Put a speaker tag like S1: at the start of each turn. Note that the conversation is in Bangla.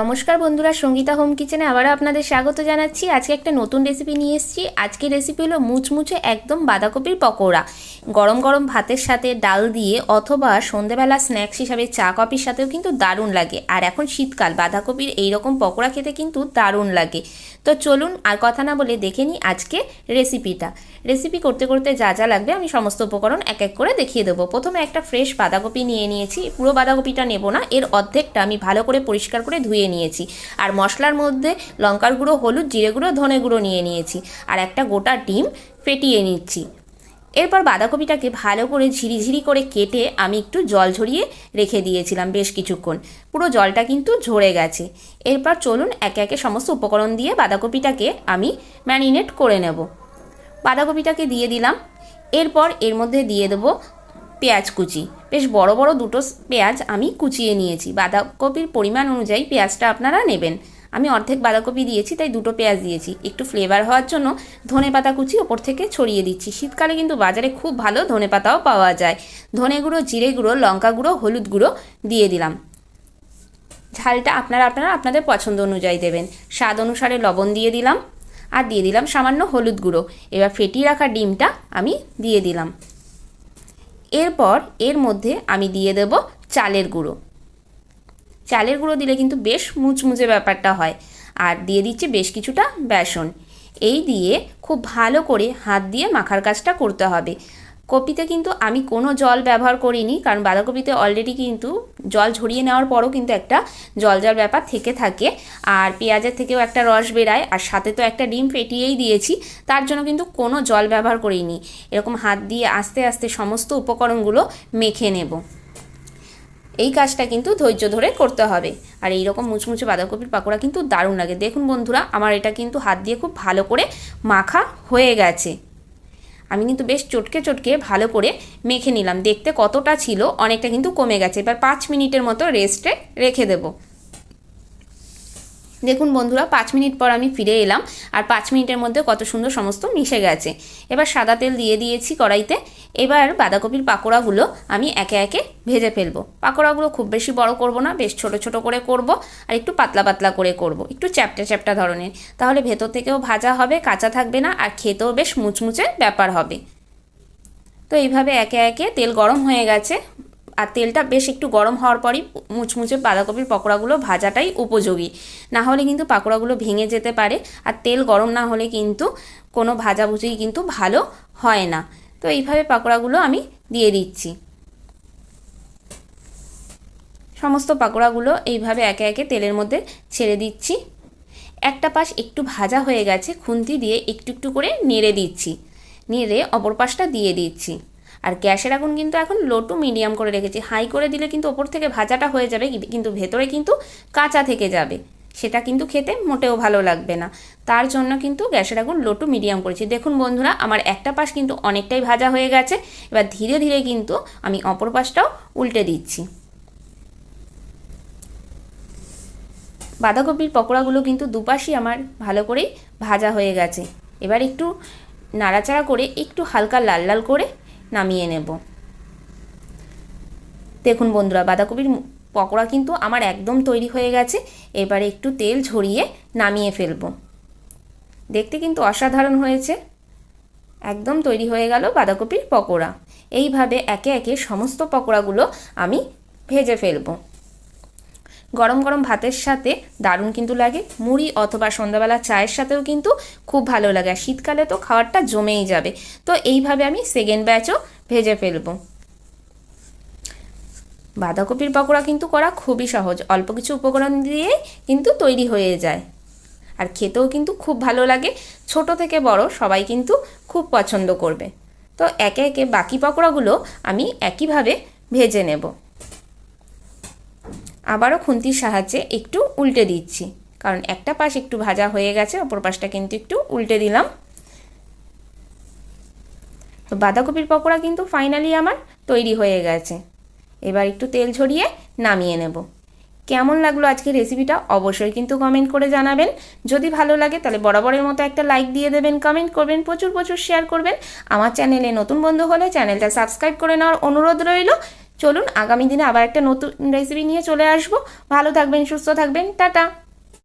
S1: নমস্কার বন্ধুরা, সঙ্গীতা হোম কিচেনে আবারও আপনাদের স্বাগত জানাচ্ছি। আজকে একটা নতুন রেসিপি নিয়ে এসেছি। আজকের রেসিপি হলো মুচমুচে একদম বাঁধাকপির পকোড়া। গরম গরম ভাতের সাথে ডাল দিয়ে অথবা সন্ধেবেলা স্ন্যাক্স হিসাবে চা কফির সাথেও কিন্তু দারুণ লাগে। আর এখন শীতকাল, বাঁধাকপির এইরকম পকোড়া খেতে কিন্তু দারুণ লাগে। তো চলুন আর কথা না বলে দেখে নিই আজকে রেসিপিটা রেসিপি করতে করতে যা যা লাগবে আমি সমস্ত উপকরণ এক এক করে দেখিয়ে দেবো। প্রথমে একটা ফ্রেশ বাঁধাকপি নিয়ে নিয়েছি। পুরো বাঁধাকপিটা নেব না, এর অর্ধেকটা আমি ভালো করে পরিষ্কার করে ধুয়ে নিয়েছি। আর মশলার মধ্যে লঙ্কার গুঁড়ো, হলুদ, জিরে গুঁড়ো, ধনে গুঁড়ো নিয়ে নিয়েছি। আর একটা গোটা ডিম ফেটিয়ে নিচ্ছি। এরপর বাঁধাকপিটাকে ভালো করে ঝিরিঝিরি করে কেটে আমি একটু জল ঝরিয়ে রেখে দিয়েছিলাম বেশ কিছুক্ষণ। পুরো জলটা কিন্তু ঝরে গেছে। এরপর চলুন একে একে সমস্ত উপকরণ দিয়ে বাঁধাকপিটাকে আমি ম্যারিনেট করে নেব। বাঁধাকপিটাকে দিয়ে দিলাম। এরপর এর মধ্যে দিয়ে দেবো পেঁয়াজ কুচি। বেশ বড় বড় দুটো পেঁয়াজ আমি কুচিয়ে নিয়েছি। বাঁধাকপির পরিমাণ অনুযায়ী পেঁয়াজটা আপনারা নেবেন। আমি অর্ধেক বাঁধাকপি দিয়েছি, তাই দুটো পেঁয়াজ দিয়েছি। একটু ফ্লেভার হওয়ার জন্য ধনে পাতা কুচি ওপর থেকে ছড়িয়ে দিচ্ছি। শীতকালে কিন্তু বাজারে খুব ভালো ধনে পাতাও পাওয়া যায়। ধনে গুঁড়ো, জিরে গুঁড়ো, লঙ্কা গুঁড়ো, হলুদ গুঁড়ো দিয়ে দিলাম। ঝালটা আপনারা আপনারা আপনাদের পছন্দ অনুযায়ী দেবেন। স্বাদ অনুসারে লবণ দিয়ে দিলাম আর দিয়ে দিলাম সামান্য হলুদ গুঁড়ো। এবার ফেটিয়ে রাখা ডিমটা আমি দিয়ে দিলাম। এরপর এর মধ্যে আমি দিয়ে দেব চালের গুঁড়ো। চালের গুঁড়ো দিলে কিন্তু বেশ মুচমুচে ব্যাপারটা হয়। আর দিয়ে দিচ্ছি বেশ কিছুটা বেসন। এই দিয়ে খুব ভালো করে হাত দিয়ে মাখার কাজটা করতে হবে। কপিতে কিন্তু আমি কোনো জল ব্যবহার করিনি, কারণ বাঁধাকপিতে অলরেডি কিন্তু জল ঝরিয়ে নেওয়ার পরও কিন্তু একটা জল জল ব্যাপার থেকে থাকে। আর পেঁয়াজের থেকেও একটা রস বেরায়, আর সাথে তো একটা ডিম ফেটিয়েই দিয়েছি, তার জন্য কিন্তু কোনো জল ব্যবহার করিনি। এরকম হাত দিয়ে আস্তে আস্তে সমস্ত উপকরণগুলো মেখে নেব। এই কাজটা কিন্তু ধৈর্য ধরে করতে হবে। আর এই রকম মুচমুচে বাঁধাকপির পাকোড়া কিন্তু দারুণ লাগে। দেখুন বন্ধুরা, আমার এটা কিন্তু হাত দিয়ে খুব ভালো করে মাখা হয়ে গেছে। আমি কিন্তু বেশ চটকে চটকে ভালো করে মেখে নিলাম। দেখতে কতটা ছিল, অনেকটা কিন্তু কমে গেছে। এবার পাঁচ মিনিটের মতো রেস্টে রেখে দেবো। দেখুন বন্ধুরা, পাঁচ মিনিট পর আমি ফিরে এলাম আর পাঁচ মিনিটের মধ্যে কত সুন্দর সমস্ত মিশে গেছে। এবার সাদা তেল দিয়ে দিয়েছি কড়াইতে। এবার বাঁধাকপির পাকোড়াগুলো আমি একে একে ভেজে ফেলব। পাকোড়াগুলো খুব বেশি বড় করব না, বেশ ছোট ছোট করে করব আর একটু পাতলা পাতলা করে করব, একটু চ্যাপটা চ্যাপটা ধরনের। তাহলে ভেতর থেকেও ভাজা হবে, কাঁচা থাকবে না আর খেতেও বেশ মুচমুচে ব্যাপার হবে। তো এইভাবে একে একে তেল গরম হয়ে গেছে। আর তেলটা বেশ একটু গরম হওয়ার পরই মুচমুচে বাঁধাকপির পকোড়াগুলো ভাজাটাই উপযোগী। না হলে কিন্তু পাকোড়াগুলো ভেঙে যেতে পারে আর তেল গরম না হলে কিন্তু কোনো ভাজাভুজি কিন্তু ভালো হয় না। তো এইভাবে পাকোড়াগুলো আমি দিয়ে দিচ্ছি। সমস্ত পাকোড়াগুলো এইভাবে একে একে তেলের মধ্যে ছেড়ে দিচ্ছি। একটা পাশ একটু ভাজা হয়ে গেছে, খুন্তি দিয়ে একটু একটু করে নেড়ে দিচ্ছি। নেড়ে অপর পাশটা দিয়ে দিচ্ছি। আর গ্যাসের আগুন কিন্তু এখন লো টু মিডিয়াম করে রেখেছি। হাই করে দিলে কিন্তু ওপর থেকে ভাজাটা হয়ে যাবে কিন্তু ভেতরে কিন্তু কাঁচা থেকে যাবে। সেটা কিন্তু খেতে মোটেও ভালো লাগবে না। তার জন্য কিন্তু গ্যাসের আগুন লো টু মিডিয়াম করেছি। দেখুন বন্ধুরা, আমার একটা পাশ কিন্তু অনেকটাই ভাজা হয়ে গেছে। এবার ধীরে ধীরে কিন্তু আমি অপর পাশটাও উল্টে দিচ্ছি। বাঁধাকপির পকোড়াগুলো কিন্তু দুপাশই আমার ভালো করেই ভাজা হয়ে গেছে। এবার একটু নাড়াচাড়া করে একটু হালকা লাল লাল করে নামিয়ে নেব। দেখুন বন্ধুরা, বাঁধাকপির পকোড়া কিন্তু আমার একদম তৈরি হয়ে গেছে। এবারে একটু তেল ঝরিয়ে নামিয়ে ফেলব। দেখতে কিন্তু অসাধারণ হয়েছে। একদম তৈরি হয়ে গেল বাঁধাকপির পকোড়া। এইভাবে একে একে সমস্ত পকোড়াগুলো আমি ভেজে ফেলব। গরম গরম ভাতের সাথে দারুণ কিন্তু লাগে। মুড়ি অথবা সন্ধ্যাবেলা চায়ের সাথেও কিন্তু খুব ভালো লাগে। আর শীতকালে তো খাবারটা জমেই যাবে। তো এইভাবে আমি সেকেন্ড ব্যাচও ভেজে ফেলব। বাঁধাকপির পকোড়া কিন্তু করা খুবই সহজ। অল্প কিছু উপকরণ দিয়ে কিন্তু তৈরি হয়ে যায়। আর খেতেও কিন্তু খুব ভালো লাগে। ছোট থেকে বড় সবাই কিন্তু খুব পছন্দ করবে। তো একে একে বাকি পকোড়াগুলো আমি একইভাবে ভেজে নেব। আবারও খুন্তির সাহায্যে একটু উল্টে দিচ্ছি। কারণ একটা পাশ একটু ভাজা হয়ে গেছে, অপর পাশটা কিন্তু একটু উল্টে দিলাম। তো বাঁধাকপির পকোড়া কিন্তু ফাইনালি আমার তৈরি হয়ে গেছে। এবার একটু তেল ঝরিয়ে নামিয়ে নেব। কেমন লাগল আজকে রেসিপিটা অবশ্যই কিন্তু কমেন্ট করে জানাবেন। যদি ভালো লাগে তাহলে বরাবরের মতো একটা লাইক দিয়ে দেবেন কমেন্ট করবেন, প্রচুর প্রচুর শেয়ার করবেন। আমার চ্যানেলে নতুন বন্ধু হলে চ্যানেলটা সাবস্ক্রাইব করে নেওয়ার অনুরোধ রইল। চলুন আগামী দিনে আবার একটা নতুন রেসিপি নিয়ে চলে আসব। ভালো থাকবেন, সুস্থ থাকবেন, টাটা।